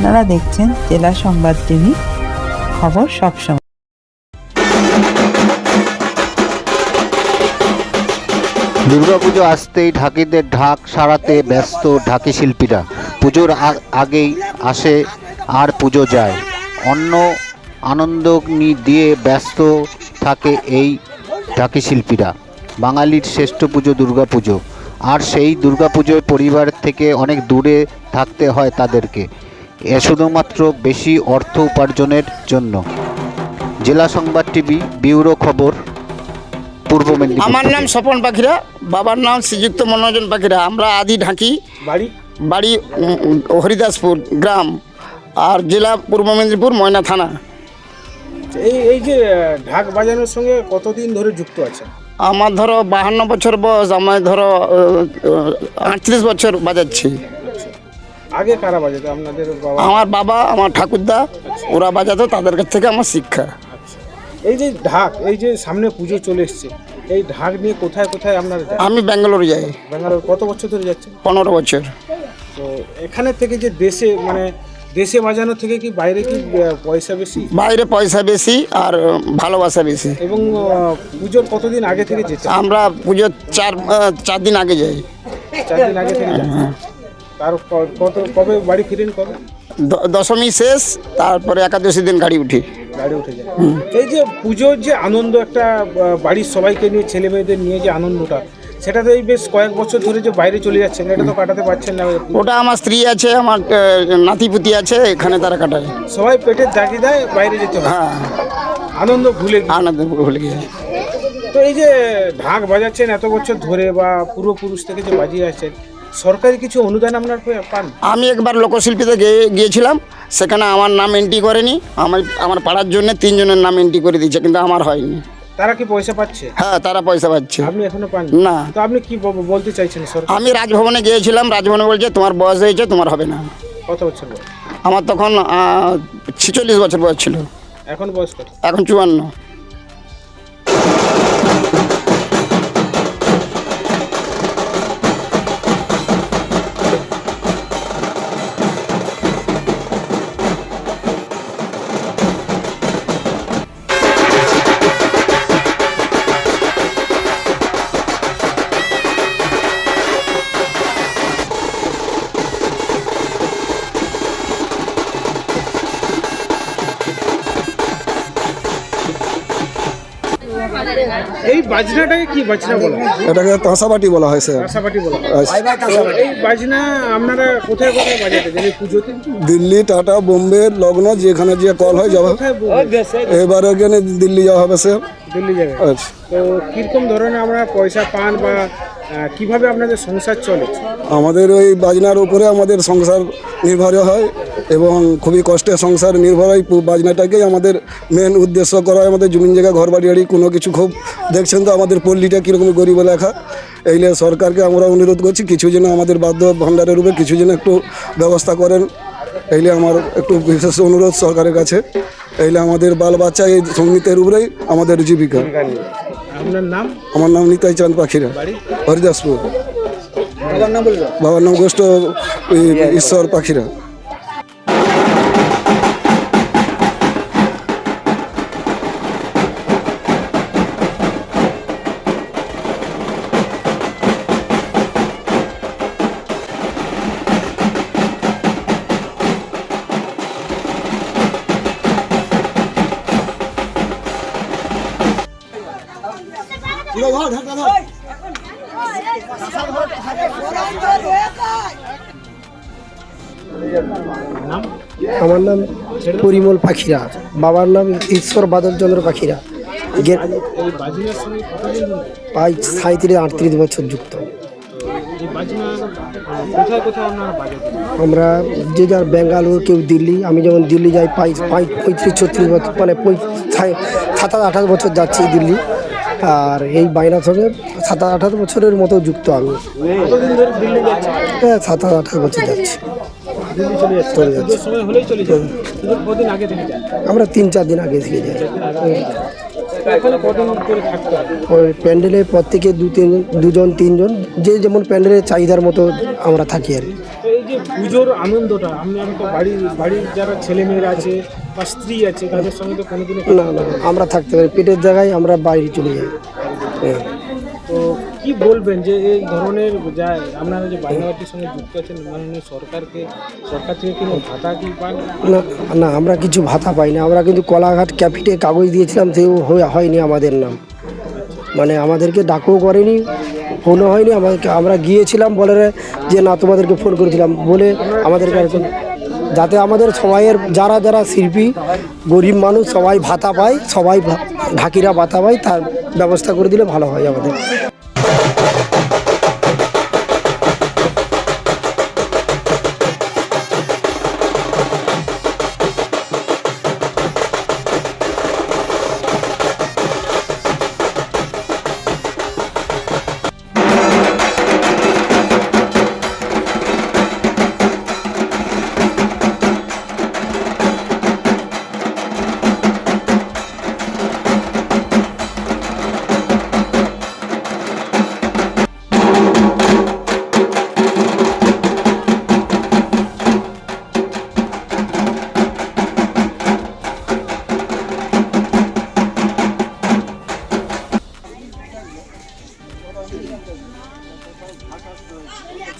আপনারা দেখছেন জেলা সংবাদ টিভি, খবর সবসময় দুর্গাপুজো আসতেই ঢাকিদের ঢাক সারাতে ব্যস্ত ঢাকি শিল্পীরা। পুজোর আগেই আসে আর পুজো যায়। অন্য আনন্দ দিয়ে ব্যস্ত থাকে এই ঢাকি শিল্পীরা। বাঙালির শ্রেষ্ঠ পুজো দুর্গাপুজো। আর সেই দুর্গাপুজোয় পরিবার থেকে অনেক দূরে থাকতে হয় তাদেরকে। শুধুমাত্র বেশি অর্থ উপার্জনের জন্য। জেলা সংবাদ টিভি ব্যুরো খবর পূর্ব মেদিনীপুর। আমার নাম স্বপন পাখিরা বাবার নাম শ্রীযুক্ত মনোরঞ্জন পাখিরা। আমরা আদি ঢাকি। বাড়ি? বাড়ি হরিদাসপুর গ্রাম। আর জেলা পূর্ব মেদিনীপুর ময়না থানা। এই এই যে ঢাক বাজানোর সঙ্গে কতদিন ধরে যুক্ত আছে আমার ধরো বাহান্ন বছর বয়স। আমার ধরো আটত্রিশ বছর বাজাচ্ছি। আগে কারা বাজাতো? আপনাদের বাবা? আমার বাবা আমার ঠাকুরদা ওরা বাজাতো তাদের কাছ থেকে আমার শিক্ষা। এই যে ঢাক এই যে সামনে পুজো চলে এসছে এই ঢাক নিয়ে কোথায় কোথায় আপনারা যান? আমি ব্যাঙ্গালোর যাই। ব্যাঙ্গালোর কত বছর ধরে যাচ্ছেন? পনেরো বছর। তো এখানে থেকে যে দেশে মানে দেশে বাজানো থেকে কি বাইরে কি পয়সা বেশি? বাইরে পয়সা বেশি আর ভালোবাসা বেশি। এবং পুজোর কতদিন আগে থেকে যেতে? আমরা পুজোর চার চার দিন আগে যাই। চার দিন আগে থেকে যান? তার কত কবে বাড়ি ফিরেন কবে? দশমী শেষ তারপরে একাদশী দিন গাড়ি উঠি। গাড়ি উঠে যায়। এই যে পুজোর যে আনন্দ একটা বাড়ির সবাইকে নিয়ে ছেলে মেয়েদের নিয়ে যে আনন্দটা সেটা তো এই বেশ কয়েক বছর ধরে যে বাইরে চলে যাচ্ছেন এটা তো কাটাতে পারছেন না। ওটা আমার স্ত্রী আছে আমার নাতিপুতি আছে এখানে তারা কাটায়। সবাই পেটের দাগি দেয় বাইরে যেতে হয়। আনন্দ ভুলে। আনন্দ ভুলে গিয়ে। তো এই যে ঢাক বাজাচ্ছেন এত বছর ধরে বা পূর্বপুরুষ থেকে যে বাজিয়ে আসছেন সরকারি কিছু অনুদান আপনার পান? আমি একবার লোকশিল্পীতে গিয়েছিলাম সেখানে আমার নাম এন্ট্রি করেনি। আমার আমার পাড়ার জন্য তিনজনের নাম এন্ট্রি করে দিয়েছে কিন্তু আমার হয়নি। তারা কি পয়সা পাচ্ছে? হ্যাঁ তারা পয়সা পাচ্ছে। আপনি এখনও পান না। তো আপনি কি বলতে চাইছেন সরকার? আমি রাজভবনে গিয়েছিলাম রাজভবনে বলছে তোমার বয়স হয়েছে তোমার হবে না। কত বছর আমার তখন ছিচল্লিশ বছর বয়স ছিল। এখন বয়স কত? এখন চুয়ান্ন। এই বাজনাটাকে কি বাজনা বলা? হয় এটাকে তাঁসাবাটি বলা হয় স্যার। কাঁসাপাটি বলা হয়। তো এই বাজনা আপনারা কোথায় কোথায় বাজাতে? যান এই পুজোতে? দিল্লি টাটা বোম্বে লগ্ন যেখানে যে কল হয় যাবে কোথায় এবার এখানে দিল্লি যাওয়া হবে স্যার। দিল্লি যাবে। আচ্ছা। তো কীরকম ধরনের আমরা পয়সা পান বা কীভাবে আপনাদের সংসার চলে? আমাদের ওই বাজনার উপরে আমাদের সংসার নির্ভর হয় এবং খুবই কষ্টের সংসার নির্ভর হয়। বাজনাটাকেই আমাদের মেন উদ্দেশ্য করা হয়। আমাদের জমিন জায়গা ঘর বাড়ি বাড়ি কোনো কিছু খুব দেখছেন তো আমাদের পল্লীটা কীরকম গরিব লেখা এইলে সরকারকে আমরা অনুরোধ করছি কিছু যেন আমাদের বাদ্য ভাণ্ডারের উপরে কিছু যেন একটু ব্যবস্থা করেন। এইলে আমার একটু বিশেষ অনুরোধ সরকারের কাছে। এইলে আমাদের বাল বাচ্চা এই সঙ্গীতের উপরেই আমাদের জীবিকা। আপনার নাম? আমার নাম নিতাই চাঁদ পাখিরা হরিদাসপুর। বাবার নাম গোষ্ঠ ঈশ্বর পাখিরা। আমার নাম পরিমল পাখিরা। বাবার নাম ঈশ্বর বাদল চন্দ্র পাখিরা? প্রায় সাঁত্রিশ আটত্রিশ বছর যুক্ত। আমরা যে যার বেঙ্গালুরু কেউ দিল্লি আমি যেমন দিল্লি যাই পাই পাই পঁয়ত্রিশ ছত্রিশ বছর মানে সাতাশ আঠাশ বছর যাচ্ছি দিল্লি। আর এই বাইনার সঙ্গে সাতাশ আঠাশ বছরের মতো যুক্ত আমি। হ্যাঁ সাতাশ আঠাশ বছর যাচ্ছি। আমরা তিন চার দিন আগে থেকে যাই। প্যান্ডেলে প্রত্যেকে দু তিন দুজন, তিনজন, যে যেমন প্যান্ডেলের চাহিদার মতো আমরা থাকি আর যে পুজোর আনন্দটা আপনি আমাকে বাড়ির বাড়ির যারা ছেলে মেয়েরা আছে বা স্ত্রী আছে তাদের সঙ্গে তো কোনোদিনও না না আমরা থাকতে পারি। পেটের জায়গায় আমরা বাইরে চলে যাই। হ্যাঁ। তো কি বলবেন যে এই ধরনের যা আপনারা যে বাংলাবাটির সঙ্গে যুক্ত আছেন মাননীয় সরকারকে সরকার থেকে কোনো ভাতা কি পান? না না আমরা কিছু ভাতা পাই না। আমরা কিন্তু কলাঘাট ক্যাপিটে কাগজ দিয়েছিলাম সেও হয়নি আমাদের নাম। মানে আমাদেরকে ডাকও করেনি। ফোনও হয়নি, আমাদেরকে আমরা গিয়েছিলাম বলে যে না, তোমাদেরকে ফোন করেছিলাম বলে আমাদেরকে আর যাতে আমাদের সবাইয়ের যারা যারা শিল্পী, গরিব মানুষ, সবাই ভাতা পায়, সবাই ঢাকিরা ভাতা পায়, তার ব্যবস্থা করে দিলে ভালো হয় আমাদের।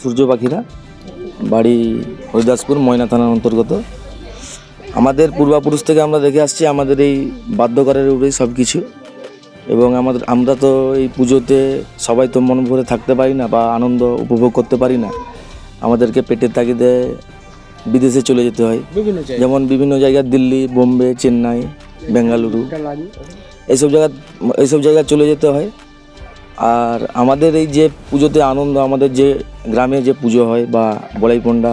সূর্য পাখিরা বাড়ি হরিদাসপুর ময়না থানার অন্তর্গত। আমাদের পূর্বাপুরুষ থেকে আমরা দেখে আসছি আমাদের এই বাদ্যকরের উপরেই সব কিছু এবং আমাদের আমরা তো এই পুজোতে সবাই তো মন ভরে থাকতে পারি না বা আনন্দ উপভোগ করতে পারি না। আমাদেরকে পেটের তাগিদে বিদেশে চলে যেতে হয়। যেমন বিভিন্ন জায়গা দিল্লি বোম্বে চেন্নাই বেঙ্গালুরু। এইসব জায়গা এইসব জায়গায় চলে যেতে হয়। আর আমাদের এই যে পুজোতে আনন্দ, আমাদের যে গ্রামে যে পুজো হয় বা বড়াইপন্ডা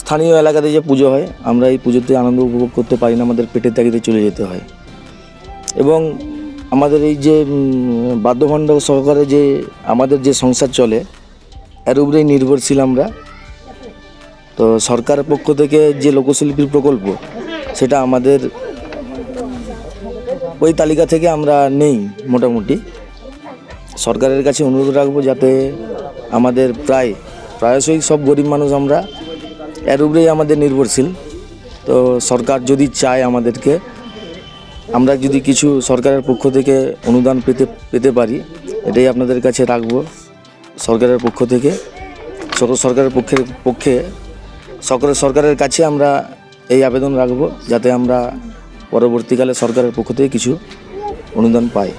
স্থানীয় এলাকাতে যে পুজো হয়, আমরা এই পুজোতে আনন্দ উপভোগ করতে পারি না, আমাদের পেটের তাগিদে চলে যেতে হয়। এবং আমাদের এই যে বাদ্যভণ্ড সহকারে যে আমাদের যে সংসার চলে, এর উপরেই নির্ভরশীল আমরা। তো সরকারের পক্ষ থেকে যে লোকশিল্পীর প্রকল্প, সেটা আমাদের ওই তালিকা থেকে আমরা নেই মোটামুটি। সরকারের কাছে অনুরোধ রাখব যাতে আমাদের প্রায়, প্রায়শই সব গরিব মানুষ আমরা এর উপরেই আমাদের নির্ভরশীল। তো সরকার যদি চায় আমাদেরকে, আমরা যদি কিছু সরকারের পক্ষ থেকে অনুদান পেতে পেতে পারি, এটাই আপনাদের কাছে রাখব। সরকারের পক্ষ থেকে সর- সরকারের পক্ষের পক্ষে সকলের সরকারের কাছে আমরা এই আবেদন রাখব যাতে আমরা পরবর্তীকালে সরকারের পক্ষ থেকে কিছু অনুদান পাই।